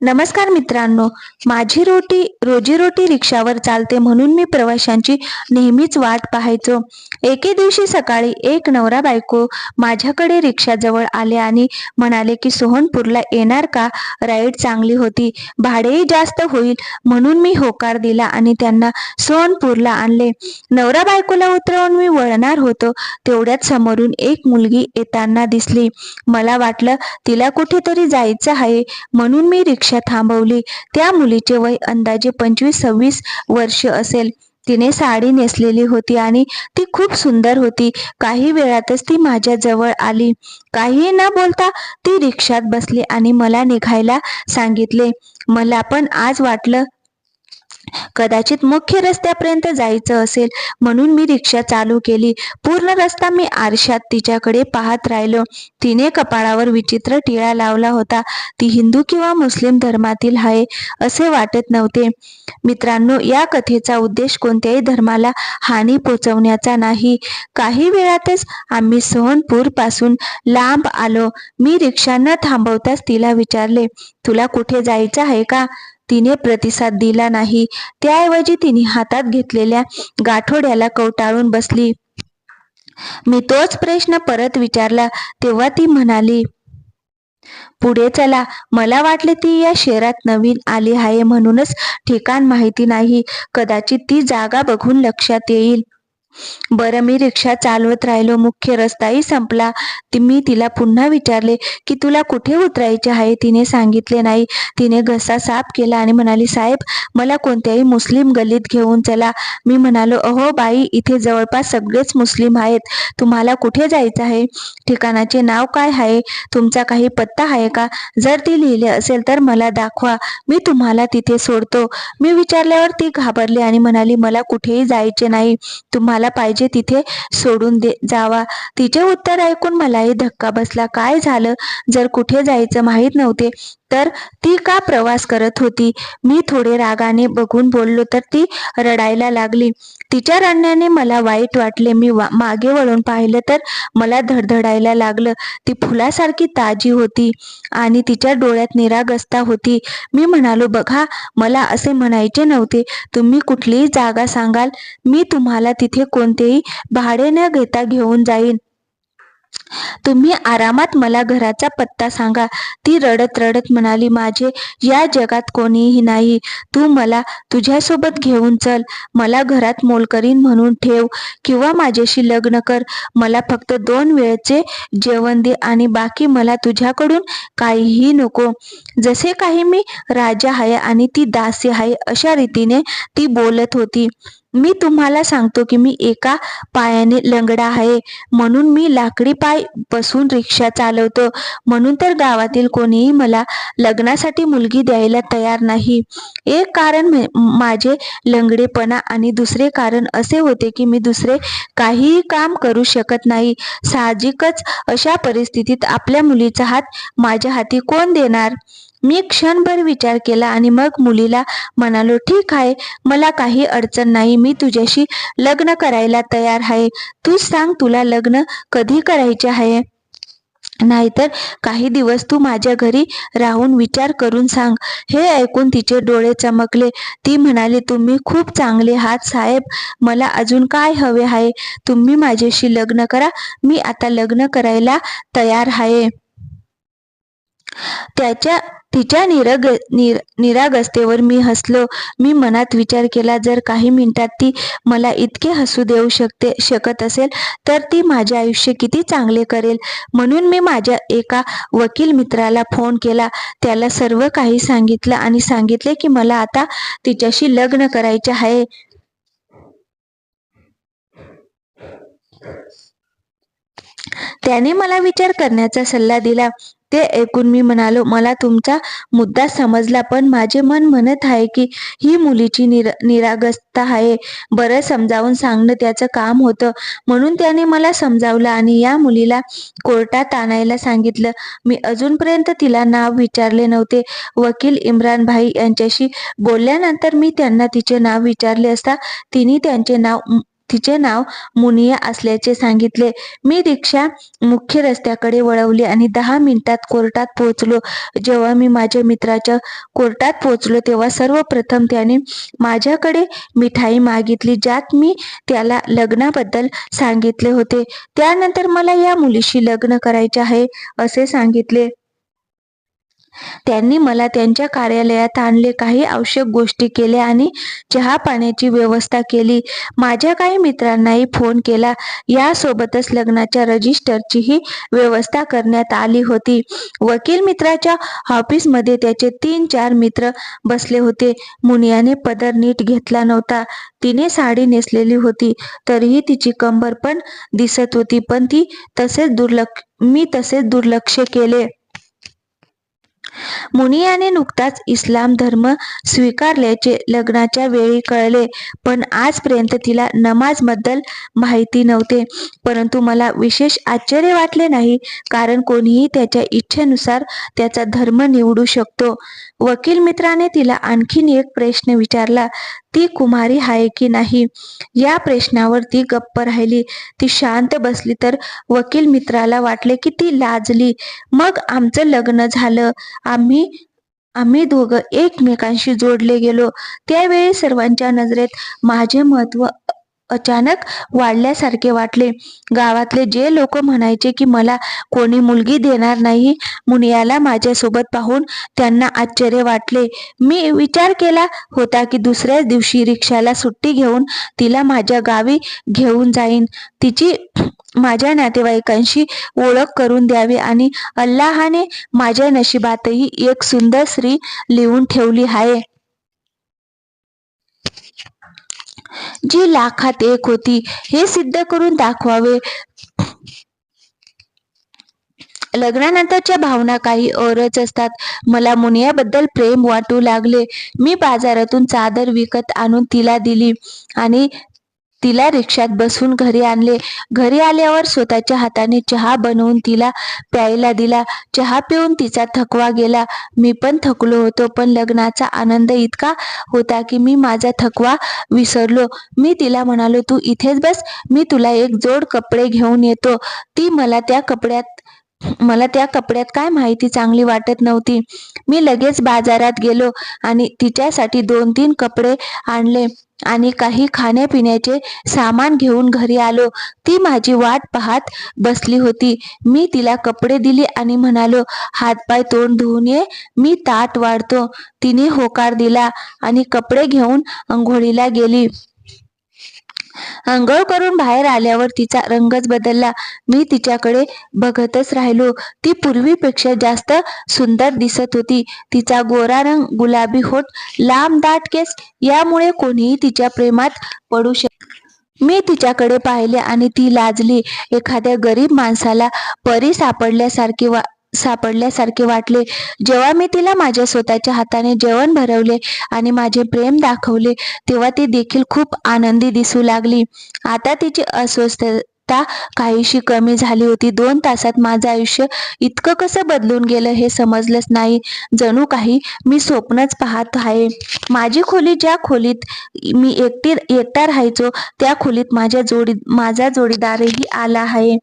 नमस्कार मित्रांनो. माझी रोटी रोजीरोटी रिक्षावर चालते म्हणून मी प्रवाशांची नेहमीच वाट पाहायचो. एके दिवशी सकाळी एक नवरा बायको माझ्याकडे रिक्षाजवळ आले आणि म्हणाले की सोहनपूरला येणार का? राईड चांगली होती. भाडेही जास्त होईल म्हणून मी होकार दिला आणि त्यांना सोहनपूरला आणले. नवरा बायकोला उतरवून मी वळणार होतो. तेवढ्यात समोरून एक मुलगी येताना दिसली. मला वाटलं तिला कुठेतरी जायचं आहे म्हणून मी रिक्षा थांबवली. त्या मुलीचे वय अंदाजे पंचवीस सव्वीस वर्ष असेल. तिने साडी नेसलेली होती आणि ती खूप सुंदर होती. काही वेळातच ती माझ्या जवळ आली. काही न बोलता ती रिक्षात बसली आणि मला निघायला सांगितले. मला पण आज वाटलं कदाचित मुख्य रस्त्यापर्यंत जायचं असेल. म्हणून मी रिक्षा चालू केली. पूर्ण रस्ता मी आरशात तिच्याकडे पाहत राहिलो. तिने कपाळावर विचित्र टिळा लावला होता. ती हिंदू किंवा मुस्लिम धर्मातील आहे असे वाटत नव्हते. मित्रांनो या कथेचा उद्देश कोणत्याही धर्माला हानी पोचवण्याचा नाही. काही वेळातच आम्ही सोहनपूरपासून लांब आलो. मी रिक्षा न थांबवताच तिला विचारले तुला कुठे जायचं आहे का? तिने प्रतिसाद दिला नाही. त्याऐवजी तिने हातात घेतलेल्या गाठोड्याला कवटाळून बसली. मी तोच प्रश्न परत विचारला तेव्हा ती म्हणाली पुढे चला. मला वाटले ती या शहरात नवीन आली आहे म्हणूनच ठिकाण माहिती नाही. कदाचित ती जागा बघून लक्षात येईल. बरं मी रिक्षा चालवत राहिलो. मुख्य रस्ताही संपला. ती मी तिला पुन्हा विचारले की तुला कुठे उतरायचे आहे? तिने सांगितले नाही. तिने घसा साफ केला आणि म्हणाली साहेब मला कोणत्याही मुस्लिम गल्लीत घेऊन चला. मी म्हणालो अहो बाई इथे जवळपास सगळेच मुस्लिम आहेत. तुम्हाला कुठे जायचं आहे? ठिकाणाचे नाव काय आहे? तुमचा काही पत्ता आहे का? जर ती लिहिले असेल तर मला दाखवा. मी तुम्हाला तिथे सोडतो. मी विचारल्यावर ती घाबरली आणि म्हणाली मला कुठेही जायचे नाही. तुम्हाला पाहिजे तिथे सोडून दे जावा. तिचे उत्तर ऐकून मलाही धक्का बसला. काय झालं? जर कुठे जायचं माहीत नव्हते तर ती का प्रवास करत होती? मी थोडे रागाने बघून बोललो तर ती रडायला लागली. तिच्या रडण्याने मला वाईट वाटले. मी वा मागे वळून पाहिलं तर मला धडधडायला लागलं. ती फुलासारखी ताजी होती आणि तिच्या डोळ्यात निरागसता होती. मी म्हणालो बघा मला असे म्हणायचे नव्हते. तुम्ही कुठलीही जागा सांगाल. मी तुम्हाला तिथे कोणतेही भाडे न घेता घेऊन जाईन. तुम्ही आरामात मला घराचा पत्ता सांगा. ती रडत रडत म्हणाली माझे या जगात कोणीही नाही. तू मला तुझ्यासोबत घेऊन चल. मला घरात मोलकरीन म्हणून ठेव किंवा माझ्याशी लग्न कर. मला फक्त दोन वेळचे जेवण दे आणि बाकी मला तुझ्याकडून काहीही नको. जसे काही मी राजा आहे आणि ती दासी आहे अशा रीतीने ती बोलत होती. मी तुम्हाला सांगतो की मी एका पायाने लंगडा आहे. म्हणून मी लाकडी पाय बसून रिक्षा चालवतो. म्हणून तर गावातील कोणीही मला लग्नासाठी मुलगी द्यायला तयार नाही. एक कारण माझे लंगडेपणा आणि दुसरे कारण असे होते की मी दुसरे काहीही काम करू शकत नाही. साहजिकच अशा परिस्थितीत आपल्या मुलीचा हात माझ्या हाती कोण देणार? मी क्षणभर विचार केला आणि मग मुलीला म्हणालो ठीक आहे मला काही अडचण नाही मी तुझ्याशी लग्न करायला तयार आहे. तू सांग तुला लग्न कधी करायचे आहे? नाहीतर काही दिवस तू माझ्या घरी राहून विचार करून सांग. हे ऐकून तिचे डोळे चमकले. ती म्हणाली तुम्ही खूप चांगले हात साहेब मला अजून काय हवे आहे? तुम्ही माझ्याशी लग्न करा मी आता लग्न करायला तयार आहे. त्याच्या तिच्या निरग निर निरागस्तेवर मी हसलो. मी मनात विचार केला जर काही मिनिटात ती मला इतके हसू देऊ शकते शकत असेल तर ती माझे आयुष्य किती चांगले करेल? म्हणून मी माझ्या एका वकील मित्राला फोन केला. त्याला सर्व काही सांगितलं आणि सांगितले की मला आता तिच्याशी लग्न करायचे आहे. त्याने मला विचार करण्याचा सल्ला दिला. ते ऐकून मी म्हणालो मला तुमचा मुद्दा समजला पण माझे मन म्हणत आहे की ही मुलीची निर निरागस्ता आहे. बरं समजावून सांगणं त्याचं काम होतं. म्हणून त्याने मला समजावलं आणि या मुलीला कोर्टात आणायला सांगितलं. मी अजूनपर्यंत तिला नाव विचारले नव्हते. वकील इम्रान भाई यांच्याशी बोलल्यानंतर मी त्यांना तिचे नाव विचारले असता तिने त्यांचे नाव तिचे नाव मुनिया असल्याचे सांगितले. मी रिक्षा मुख्य रस्त्याकडे वळवली आणि दहा मिनिटात कोर्टात पोहोचलो. जेव्हा मी माझ्या मित्राच्या कोर्टात पोहोचलो तेव्हा सर्वप्रथम त्याने माझ्याकडे मिठाई मागितली ज्यात मी त्याला लग्नाबद्दल सांगितले होते. त्यानंतर मला या मुलीशी लग्न करायचे आहे असे सांगितले. त्यांनी मला त्यांच्या कार्यालयात आणले काही आवश्यक गोष्टी केल्या आणि चहा पाण्याची व्यवस्था केली. माझ्या काही मित्रांनाही फोन केला. यासोबतच लग्नाच्या रजिस्टरचीही व्यवस्था करण्यात आली होती. वकील मित्राच्या ऑफिसमध्ये त्याचे तीन चार मित्र बसले होते. मुनियाने पदर नीट घेतला नव्हता. तिने साडी नेसलेली होती. तरीही तिची कंबर पण दिसत होती पण ती तसेच दुर्लक्ष मी तसेच दुर्लक्ष केले. मुनियाने नुकताच इस्लाम धर्म स्वीकारल्याचे लग्नाच्या वेळी कळले पण आजपर्यंत तिला नमाजबद्दल माहिती नव्हते. परंतु मला विशेष आश्चर्य वाटले नाही कारण कोणीही त्याच्या इच्छेनुसार त्याचा धर्म निवडू शकतो. वकील मित्राने तिला आणखीन एक प्रश्न विचारला ती कुमारी आहे की नाही? या प्रश्नावर ती गप्प राहिली. ती शांत बसली तर वकील मित्राला वाटले की ती लाजली. मग आमचं लग्न झालं. आम्ही आम्ही दोघं एकमेकांशी जोडले गेलो. त्यावेळी सर्वांच्या नजरेत माझे महत्त्व अचानक वाढल्यासारखे वाटले. गावातले जे लोक म्हणायचे की मला कोणी मुलगी देणार नाही मुनियाला माझ्यासोबत पाहून त्यांना आश्चर्य वाटले. मी विचार केला होता की दुसऱ्याच दिवशी रिक्षाला सुट्टी घेऊन तिला माझ्या गावी घेऊन जाईन. तिची माझ्या नातेवाईकांशी ओळख करून द्यावी आणि अल्लाहाने माझ्या नशिबातही एक सुंदर स्त्री लिहून ठेवली आहे. जी लाखात एक होती हे सिद्ध करून दाखवावे. लग्नानंतरच्या भावना काही औरच असतात. मला मुनियाबद्दल प्रेम वाटू लागले. मी बाजारातून चादर विकत आणून तिला दिली आणि तिला रिक्षात बसून घरी आणले. घरी आल्यावर स्वतःच्या हाताने चहा बनवून तिला प्यायला दिला. चहा पिऊन तिचा थकवा गेला. मी पण थकलो होतो पण लग्नाचा आनंद इतका होता की मी माझा थकवा विसरलो. मी तिला म्हणालो तू इथेच बस. मी तुला एक जोड कपडे घेऊन येतो. ती मला त्या कपड्यात मला त्या कपड्यात काय माहिती चांगली वाटत नव्हती. मी लगेच बाजारात गेलो आणि तिच्यासाठी दोन तीन कपडे आणले. आणि काही खाण्यापिण्याचे सामान घेऊन घरी आलो. ती माझी वाट पाहत बसली होती. मी तिला कपडे दिले आणि म्हणालो हातपाय तोंड धुवून ये मी ताट वाढतो. तिने होकार दिला आणि कपडे घेऊन अंघोळीला गेली. आंघोळ करून बाहेर आल्यावर तिचा रंगच बदलला. मी तिच्याकडे बघतच राहिलो. ती पूर्वीपेक्षा जास्त सुंदर दिसत होती. तिचा गोरा रंग गुलाबी होत लांब दाट केस यामुळे कोणीही तिच्या प्रेमात पडू शक मी तिच्याकडे पाहिले आणि ती लाजली. एखाद्या गरीब माणसाला परी सापडल्यासारखे वा सापडल्यासारखे वाटले. जेव्हा मी तिला माझ्या स्वतःच्या हाताने जेवण भरवले आणि माझे प्रेम दाखवले तेव्हा ती देखील खूप आनंदी दिसू लागली. आता तिची अस्वस्थता काहीशी कमी झाली होती. दोन तासात माझं आयुष्य इतकं कसं बदलून गेलं हे समजलंच नाही. जणू काही मी स्वप्नच पाहत आहे. माझी खोली ज्या खोलीत मी एकटी एकटा राहायचो त्या खोलीत माझ्या जोडी माझा जोडीदारही आला आहे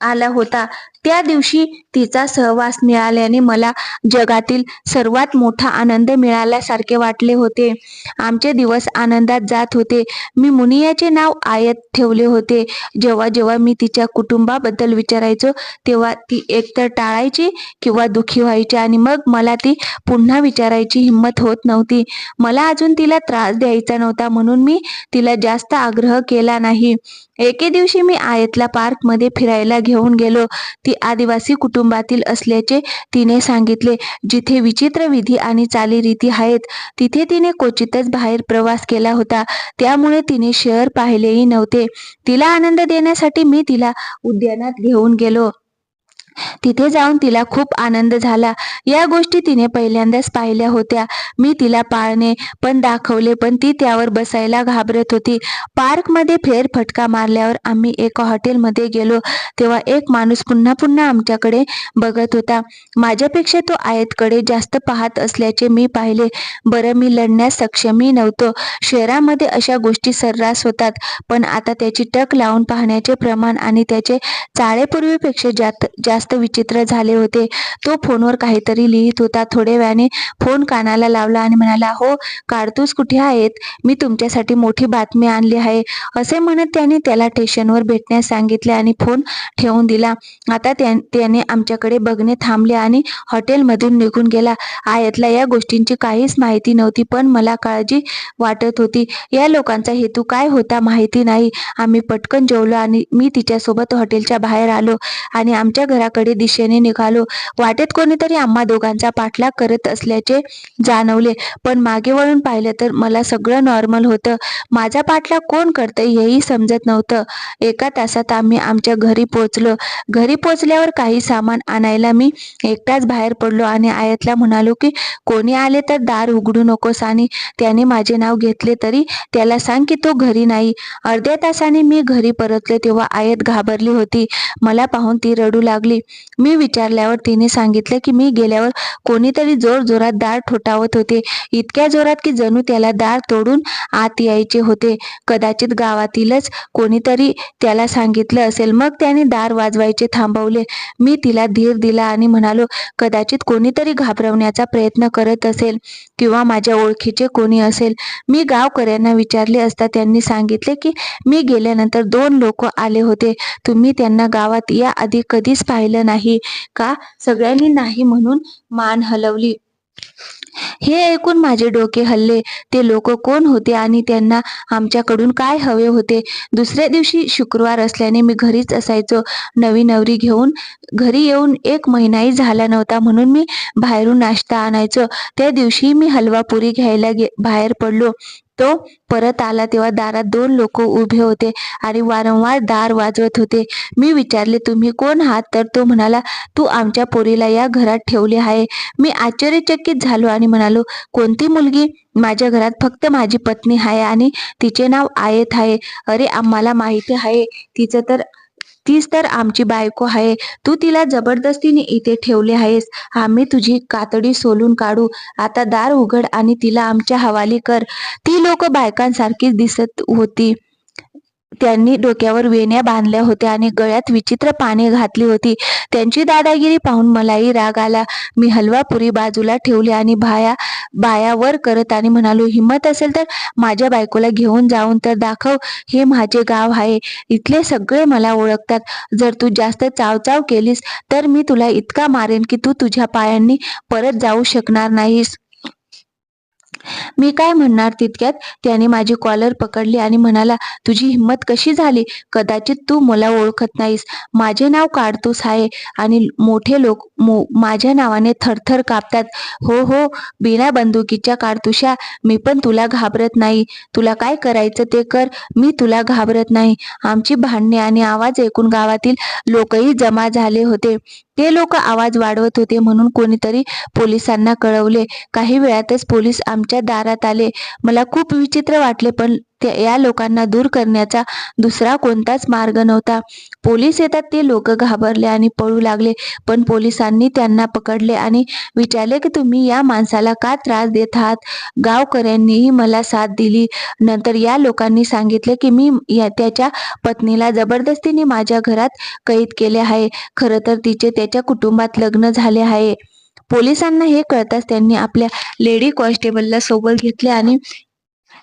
आला होता. त्या दिवशी तिचा सहवास मिळाल्याने मला जगातील सर्वात मोठा आनंद मिळाल्यासारखे वाटले होते. आमचे दिवस आनंदात जात होते. मी मुनियाचे नाव आयत ठेवले होते. जेव्हा जेव्हा मी तिच्या कुटुंबाबद्दल विचारायचो तेव्हा ती एकतर टाळायची किंवा दुःखी व्हायची आणि मग मला ती पुन्हा विचारायची हिंमत होत नव्हती. मला अजून तिला त्रास द्यायचा नव्हता म्हणून मी तिला जास्त आग्रह केला नाही. एके दिवशी मी आयतला पार्कमध्ये फिरायला घेऊन गेलो. ती आदिवासी कुटुंबातील असल्याचे तिने सांगितले. जिथे विचित्र विधी आणि चालीरीती आहेत तिथे तिने क्वचितच बाहेर प्रवास केला होता. त्यामुळे तिने शहर पाहिलेही नव्हते. तिला आनंद देण्यासाठी मी तिला उद्यानात घेऊन गेलो. तिथे जाऊन तिला खूप आनंद झाला. या गोष्टी तिने पहिल्यांदाच पाहिल्या होत्या. मी तिला पाळणे पण दाखवले पण ती त्यावर बसायला घाबरत होती. पार्कमध्ये फेरफटका मारल्यावर आम्ही एका हॉटेलमध्ये गेलो. तेव्हा एक माणूस पुन्हा पुन्हा आमच्याकडे बघत होता. माझ्यापेक्षा तो आयतकडे जास्त पाहत असल्याचे मी पाहिले. बरं मी लढण्यास सक्षमही नव्हतो. शहरामध्ये अशा गोष्टी सर्रास होतात पण आता त्याची टक लावून पाहण्याचे प्रमाण आणि त्याचे चाळेपूर्वीपेक्षा जास्त जास्त विचित्र झाले होते. तो फोनवर काहीतरी लिहित होता. थोड्या वेळाने फोन कानाला लावला आणि म्हणाला हो कारतूस कुठे आहेत? मी तुमच्यासाठी मोठी बातमी आणली आहे. असे म्हणत त्याने त्याला स्टेशनवर भेटण्यास सांगितले आणि फोन ठेवून दिला. आता त्या- त्याने आमच्याकडे बघणे थांबले आणि हॉटेलमधून निघून गेला. आयातला या गोष्टींची काहीच माहिती नव्हती पण मला काळजी वाटत होती. या लोकांचा हेतू काय होता माहिती नाही. आम्ही पटकन जेवलो आणि मी तिच्यासोबत हॉटेलच्या बाहेर आलो आणि आमच्या घराकडे दिशेने निघालो. वाटेत कोणीतरी आम्हा दोघांचा पाठलाग करत असल्याचे जाणवले. पण मागे वळून पाहिलं तर मला सगळं नॉर्मल होतं. माझा पाठलाग कोण करतंय हेही समजत नव्हतं. एका तासात आम्ही आमच्या घरी पोचलो घरी पोचल्यावर काही सामान आणायला मी एकटाच बाहेर पडलो आणि आयातला म्हणालो की कोणी आले तर दार उघडू नकोस आणि त्याने माझे नाव घेतले तरी त्याला सांग की तो घरी नाही. अर्ध्या तासाने मी घरी परतले तेव्हा आयत घाबरली होती. मला पाहून ती रडू लागली. मी विचारल्यावर तिने सांगितलं की मी गेल्यावर कोणीतरी जोर जोरात दार ठोठावत होते. इतक्या जोरात की जणू त्याला दार तोडून आत यायचे होते. कदाचित गावातीलच कोणीतरी त्याला सांगितलं असेल. मग त्याने दार वाजवायचे थांबवले. मी तिला धीर दिला आणि म्हणालो कदाचित कोणीतरी घाबरवण्याचा प्रयत्न करत असेल किंवा माझ्या ओळखीचे कोणी असेल. मी गावकऱ्यांना विचारले असता त्यांनी सांगितले की मी गेल्यानंतर दोन लोक आले होते. तुम्ही त्यांना गावात या आधी कधीच पाहिले नाही का? सगळ्यांनी नाही म्हणून मान हलवली. हे ऐकून माझे डोके हल्ले. ते लोक कोण होते आणि त्यांना आमच्याकडून काय हवे होते? दुसऱ्या दिवशी शुक्रवार असल्याने मी घरीच असायचो. नवी नवरी घेऊन घरी येऊन एक महिनाही झाला नव्हता म्हणून मी बाहेरून नाश्ता आणायचो. त्या दिवशी मी हलवा पुरी घ्यायला गे बाहेर पडलो. तो परत आला तेव्हा दारात दोन लोक उभे होते आणि वारंवार दार वाजवत होते. मी विचारले तुम्ही कोण आहात? तर तो म्हणाला तू आमच्या पोरीला या घरात ठेवले आहे. मी आश्चर्यचकित झालो आणि म्हणालो कोणती मुलगी? माझ्या घरात फक्त माझी पत्नी आहे आणि तिचे नाव आयत आहे. अरे आम्हाला माहिती आहे तिचं तर तीच तर आमची बायको आहे. तू तिला जबरदस्तीने इथे ठेवले आहेस. आम्ही तुझी कातडी सोलून काढू. आता दार उघड आणि तिला आमच्या हवाली कर. ती लोक बायकांसारखीच दिसत होती. त्यांनी डोक्यावर वेण्या बांधल्या होत्या आणि गळ्यात विचित्र पाने घातली होती. त्यांची दादागिरी पाहून मलाही राग आला. मी हलवा पुरी बाजूला ठेवली आणि भाया बायावर करत आणि म्हणालो हिंमत असेल तर माझ्या बायकोला घेऊन जाऊन तर दाखव. हे माझे गाव आहे. इथले सगळे मला ओळखतात. जर तू जास्त चावचाव केलीस तर मी तुला इतका मारेन की तू तुझ्या पायांनी परत जाऊ शकणार नाहीस. मी काय म्हणणार तितक्यात? त्याने माझी कॉलर पकडली आणि म्हणाला तुझी हिंमत कशी झाली? कदाचित तू मला ओळखत नाहीस. माझे नाव काढतोस आहे आणि मोठे लोक मो माझ्या नावाने थरथर कापतात. हो हो बिना बंदुकीच्या काढतुशा मी पण तुला घाबरत नाही. तुला काय करायचं ते कर. मी तुला घाबरत नाही. आमची भांडणे आणि आवाज ऐकून गावातील लोकही जमा झाले होते. ते लोक आवाज वाढवत होते म्हणून कोणीतरी पोलिसांना कळवले. काही वेळातच पोलीस आमच्या दारात आले. मला खूप विचित्र वाटले पण त्या या लोकांना दूर करण्याचा दुसरा कोणताच मार्ग नव्हता. पोलीस येतात ते लोक घाबरले आणि पळू लागले पण पोलिसांनी त्यांना पकडले आणि विचारले की तुम्ही या माणसाला का त्रास देत आहात? गावकऱ्यांनीही मला साथ दिली. नंतर या लोकांनी सांगितले की मी या त्याच्या पत्नीला जबरदस्तीने माझ्या घरात कैद केले आहे. खरं तर तिचे त्याच्या कुटुंबात लग्न झाले आहे. पोलिसांना हे कळताच त्यांनी आपल्या लेडी कॉन्स्टेबलला सोबत घेतले आणि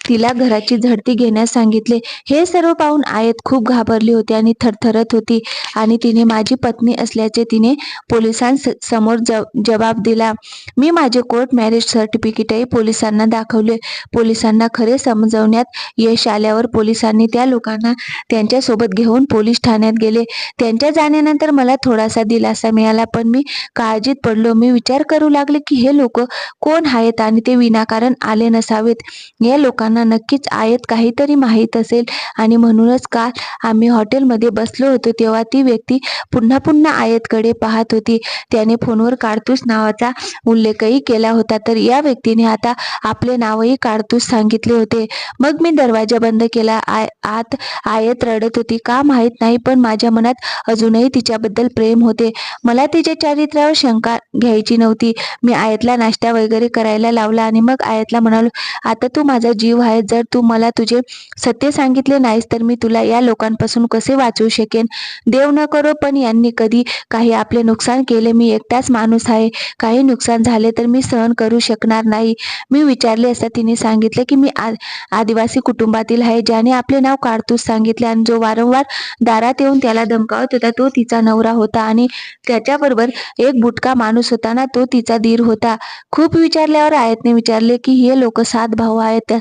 तिला घराची झडती घेण्यास सांगितले. हे सर्व पाहून आयत खूप घाबरली होती आणि थरथरत होती आणि तिने माझी पत्नी असल्याचे तिने पोलिसांसमोर ज जबाब दिला. मी माझे कोर्ट मॅरेज सर्टिफिकेटही पोलिसांना दाखवले. पोलिसांना खरे समजवण्यात यश आल्यावर पोलिसांनी त्या लोकांना त्यांच्यासोबत घेऊन पोलीस ठाण्यात गेले. त्यांच्या जाण्यानंतर मला थोडासा दिलासा मिळाला पण मी काळजीत पडलो. मी विचार करू लागले की हे लोक कोण आहेत आणि ते विनाकारण आले नसावेत. या लोकांना लोकांना नक्कीच आयत काहीतरी माहीत असेल. आणि म्हणूनच काल आम्ही हॉटेलमध्ये बसलो होतो तेव्हा ती व्यक्ती पुन्हा पुन्हा आयतकडे पाहत होती. त्याने फोनवर काडतूस नावाचा उल्लेखही केला होता. तर या व्यक्तीने आता आपले नावही काडतूस सांगितले होते. मग मी दरवाजा बंद केला. आय आत आयत रडत होती. का माहीत नाही पण माझ्या मनात अजूनही तिच्याबद्दल प्रेम होते. मला तिच्या चारित्र्यावर शंका घ्यायची नव्हती. मी आयतला नाश्ता वगैरे करायला लावला आणि मग आयतला म्हणालो आता तू माझा जीव आहे. जर तू मला तुझे सत्य सांगितले नाहीस तर मी तुला या लोकांपासून कसे वाचवू शकेन? देव न करो पण यांनी कधी काही आपले नुकसान केले. मी एकटाच माणूस आहे. काही नुकसान झाले तर मी सहन करू शकणार नाही. मी विचारले असता तिने सांगितले की मी आदिवासी कुटुंबातील आहे ज्याने आपले नाव काढतूस सांगितले आणि जो वारंवार दारात येऊन त्याला धमकावत होता तो तिचा नवरा होता आणि त्याच्याबरोबर एक बुटका माणूस होता ना तो तिचा दीर होता. खूप विचारल्यावर आयतने विचारले की हे लोक सात भाऊ आहेत.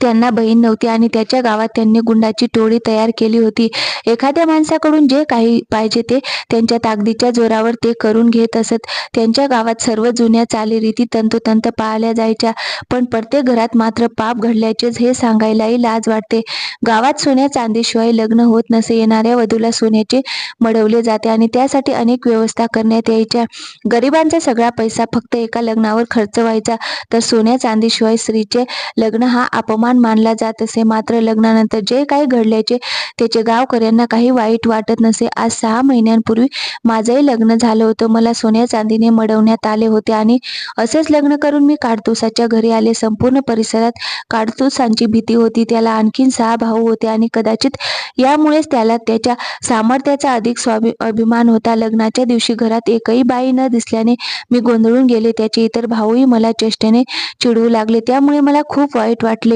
त्यांना बहीण नव्हती आणि त्याच्या गावात त्यांनी गुंडाची टोळी तयार केली होती. एखाद्या माणसाकडून जे काही पाहिजे ते त्यांच्या ताकदीच्या जोरावर ते करून घेत असत. त्यांच्या गावात सर्व जुन्या चालीरीती तंतोतंत पाळल्या जायच्या पण प्रत्येक घरात मात्र पाप घडल्याचेच हे सांगायलाही लाज वाटते. गावात सोन्या चांदीशिवाय लग्न होत नसे येणाऱ्या वधूला सोन्याचे मडवले जाते आणि त्यासाठी अनेक व्यवस्था करण्यात यायच्या. गरिबांचा सगळा पैसा फक्त एका लग्नावर खर्च व्हायचा तर सोन्या चांदीशिवाय स्त्रीचे लग्न हा अपमान मानला जात असे. मात्र लग्नानंतर जे काही घडल्याचे त्याचे गावकऱ्यांना काही वाईट वाटत नसे. आज सहा महिन्यांपूर्वी माझंही लग्न झालं होतं. मला सोन्या चांदीने मडवण्यात आले होते आणि असेच लग्न करून मी काडतुसाच्या घरी आले. संपूर्ण परिसरात काडतुसांची भीती होती. त्याला आणखीन सहा भाऊ होते आणि कदाचित यामुळेच त्याला त्याच्या सामर्थ्याचा अधिक स्वाभि अभिमान होता. लग्नाच्या दिवशी घरात एकही बाई न दिसल्याने मी गोंधळून गेले. त्याचे इतर भाऊही मला चेष्टेने चिडवू लागले. त्यामुळे मला खूप वाईट वाटले.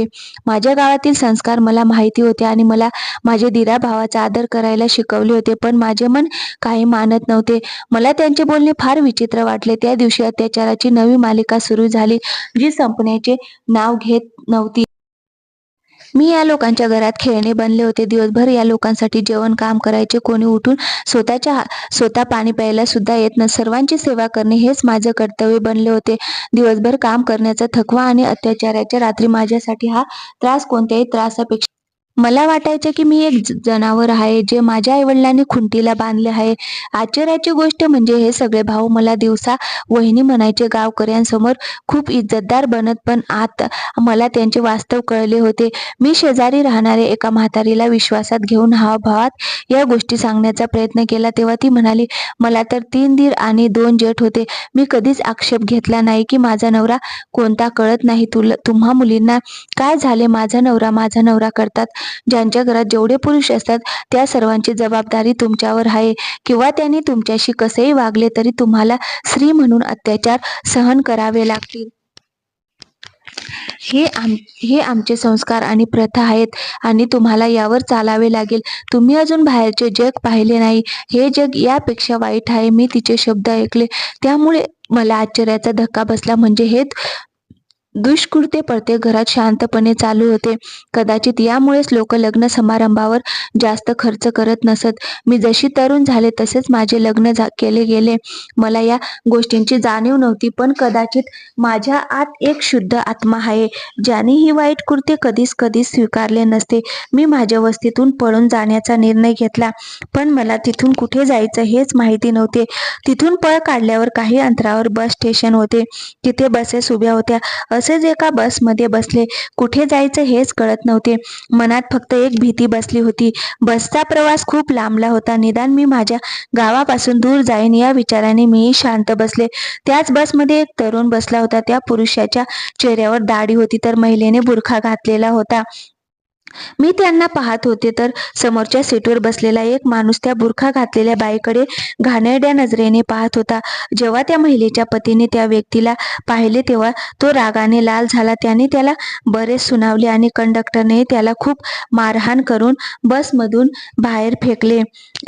माझ्या गावातील संस्कार मला माहिती होते आणि मला माझे दिरा भावाचा आदर करायला शिकवले होते पण माझे मन काही मानत नव्हते. मला त्यांचे बोलणे फार विचित्र वाटले. त्या दिवशी अत्याचाराची नवी मालिका सुरू झाली जी संपण्याचे नाव घेत नव्हती. मी या लोकांच्या घरात खेळणे बनले होते. दिवसभर या लोकांसाठी जेवण काम करायचे. कोणी उठून स्वतःच्या हा- स्वतः पाणी प्यायला सुद्धा येत न सर्वांची सेवा करणे हेच माझं कर्तव्य बनले होते. दिवसभर काम करण्याचा थकवा आणि अत्याचाराच्या रात्री माझ्यासाठी हा त्रास कोणत्याही त्रासापेक्षा मला वाटायचे की मी एक ज- जनावर आहे जे माझ्या आईवडिलांनी खुंटीला बांधले आहे. आश्चर्याची गोष्ट म्हणजे हे सगळे भाऊ मला दिवसा वहिनी म्हणायचे गावकऱ्यांसमोर खूप इज्जतदार बनत पण आत मला त्यांचे वास्तव कळले होते. मी शेजारी राहणाऱ्या एका म्हातारीला विश्वासात घेऊन हावभावात या गोष्टी सांगण्याचा प्रयत्न केला. तेव्हा ती म्हणाली मला तर तीन दीर आणि दोन जेठ होते. मी कधीच आक्षेप घेतला नाही की माझा नवरा कोणता कळत नाही. तुला तुम्हा मुलींना काय झाले? माझा नवरा माझा नवरा करतात. ज्यांच्या घरात जेवढे पुरुष असतात त्या सर्वांची जबाबदारी तुमच्यावर आहे. किंवा त्यांनी तुमच्याशी कसेही वागले तरी तुम्हाला स्त्री म्हणून अत्याचार सहन करावे लागतील. हे आम हे आमचे संस्कार आणि प्रथा आहेत आणि तुम्हाला यावर चालावे लागेल. तुम्ही अजून बाहेरचे जग पाहिले नाही. हे जग यापेक्षा वाईट आहे. मी तिचे शब्द ऐकले. त्यामुळे मला आश्चर्याचा धक्का बसला. म्हणजे हे दुष्कृत्य प्रत्येक घरात शांतपणे चालू होते. कदाचित यामुळेच लोक लग्न समारंभावर जास्त खर्च करत नसत. मी जशी तरुण झाले तसेच माझे लग्न झा केले गेले. मला या गोष्टींची जाणीव नव्हती पण कदाचित माझ्या आत एक शुद्ध आत्मा आहे ज्याने ही वाईट कृत्य कधीच कधीच स्वीकारले नसते. मी माझ्या वस्तीतून पळून जाण्याचा निर्णय घेतला पण मला तिथून कुठे जायचं हेच माहिती नव्हते. तिथून पळ काढल्यावर काही अंतरावर बस स्टेशन होते. तिथे बसेस उभ्या होत्या. असेच एका बसमध्ये बसले. कुठे जायचं हेच कळत नव्हते. मनात फक्त एक भीती बसली होती. बसचा प्रवास खूप लांबला होता. निदान मी माझ्या गावापासून दूर जाईन या विचाराने मीही शांत बसले. त्याच बसमध्ये एक तरुण बसला होता. त्या पुरुषाच्या चेहऱ्यावर दाढी होती. तर महिलेने बुरखा घातलेला होता. मी त्यांना पाहत होते तर समोरच्या सीटवर बसलेला एक माणूस त्या बुरखा घातलेल्या बाईकडे घाणेरड्या नजरेने पाहत होता. जेव्हा त्या महिलेच्या पतीने त्या व्यक्तीला पाहिले तेव्हा तो रागाने लाल झाला. त्याने त्याला बरेच सुनावले आणि कंडक्टरने त्याला खूप मारहाण करून बसमधून बाहेर फेकले.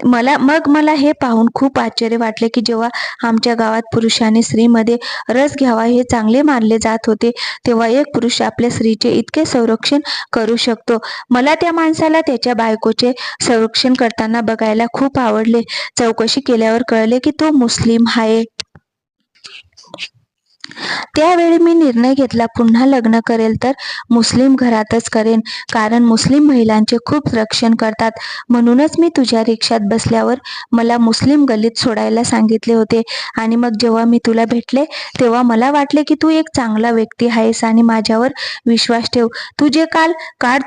मला मग मला हे पाहून खूप आश्चर्य वाटले की जेव्हा आमच्या गावात पुरुषाने स्त्रीमध्ये रस घ्यावा हे चांगले मानले जात होते तेव्हा एक पुरुष आपल्या स्त्रीचे इतके संरक्षण करू शकतो. मला त्या माणसाला त्याच्या बायकोचे संरक्षण करताना बघायला खूप आवडले. चौकशी केल्यावर कळले की तो मुस्लिम आहे त्यावेळी मी निर्णय घेतला पुन्हा लग्न करेल तर मुस्लिम घरातच करेन कारण मुस्लिम महिलांचे खूप रक्षण करतात. म्हणूनच मी तुझ्या रिक्षात बसल्यावर मला मुस्लिम गल्लीत सोडायला सांगितले होते आणि मग जेव्हा मी तुला भेटले तेव्हा मला वाटले की तू एक चांगला व्यक्ती आहेस आणि माझ्यावर विश्वास ठेव. तू जे काल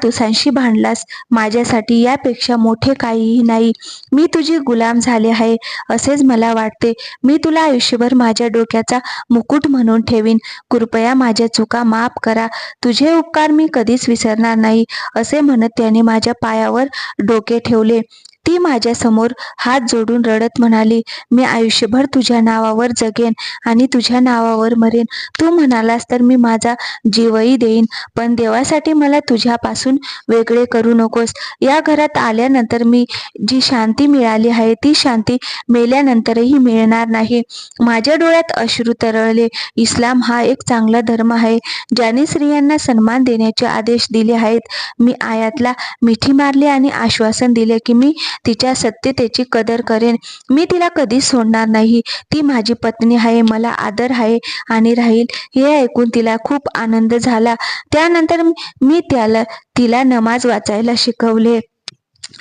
तुसांशी भांडलास माझ्यासाठी यापेक्षा मोठे काहीही नाही. मी तुझी गुलाम झाले आहे असेच मला वाटते. मी तुला आयुष्यभर माझ्या डोक्याचा मुकुट म्हणून ठेवीन. कृपया माझ्या चुका माफ करा. तुझे उपकार मी कधीच विसरणार नाही असे म्हणत त्याने माझ्या पायावर डोके ठेवले. ती माझ्यासमोर हात जोडून रडत म्हणाली मी आयुष्यभर तुझ्या नावावर जगेन आणि तुझ्या नावावर मरेन. तू म्हणालास तर मी माझा जीवही देईन पण देवासाठी मला तुझ्यापासून वेगळे करू नकोस. या घरात आल्यानंतर मी जी शांती मिळाली आहे ती शांती मेल्यानंतरही मिळणार नाही. माझ्या डोळ्यात अश्रू तरळले. इस्लाम हा एक चांगला धर्म आहे ज्याने स्त्रियांना सन्मान देण्याचे आदेश दिले आहेत. मी आयातला मिठी मारली आणि आश्वासन दिले की मी तिच्या सत्यतेची कदर करेन. मी तिला कधीच सोडणार नाही. ती माझी पत्नी आहे मला आदर आहे आणि राहील. हे ऐकून तिला खूप आनंद झाला. त्यानंतर मी त्याला तिला नमाज वाचायला शिकवले.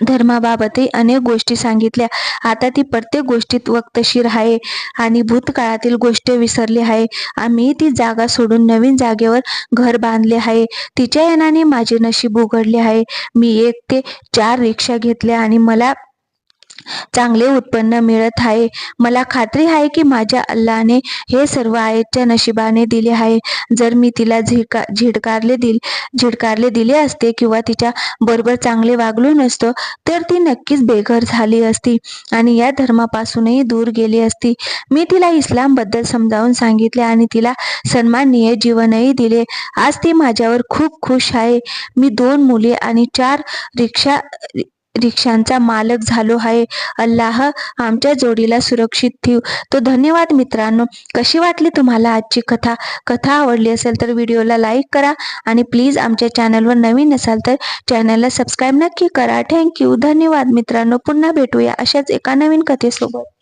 धर्माबाबतही अनेक गोष्टी सांगितल्या. आता ती प्रत्येक गोष्टीत वक्तशीर आहे आणि भूतकाळातील गोष्ट विसरली आहे. आम्ही ती जागा सोडून नवीन जागेवर घर बांधले आहे. तिच्या येण्याने माझे नशीब उघडले आहे. मी एक ते चार रिक्षा घेतल्या आणि मला चांगले उत्पन्न मिळत आहे. मला खात्री आहे की माझ्या अल्लाने हे सर्व आयतच्या नशिबाने दिले आहे. जर मी तिला झिडका झिडकारले दिल झिडकारले दिले असते किंवा तिच्या बरोबर चांगले वागलो नसतो तर ती नक्कीच बेघर झाली असती आणि या धर्मापासूनही दूर गेली असती. मी तिला इस्लामबद्दल समजावून सांगितले आणि तिला सन्माननीय जीवनही दिले. आज ती माझ्यावर खूप खुश आहे. मी दोन मुले आणि चार रिक्षा रिक्षांचा मालक झालो आहे. अल्लाह आमच्या जोडीला सुरक्षित ठेव. तो धन्यवाद मित्रांनो. कशी वाटली तुम्हाला आजची कथा? कथा आवडली असेल तर व्हिडिओला लाईक करा आणि प्लीज आमच्या चॅनलवर नवीन असाल तर चॅनलला सबस्क्राईब नक्की करा. थँक्यू. धन्यवाद मित्रांनो. पुन्हा भेटूया अशाच एका नवीन कथेसोबत.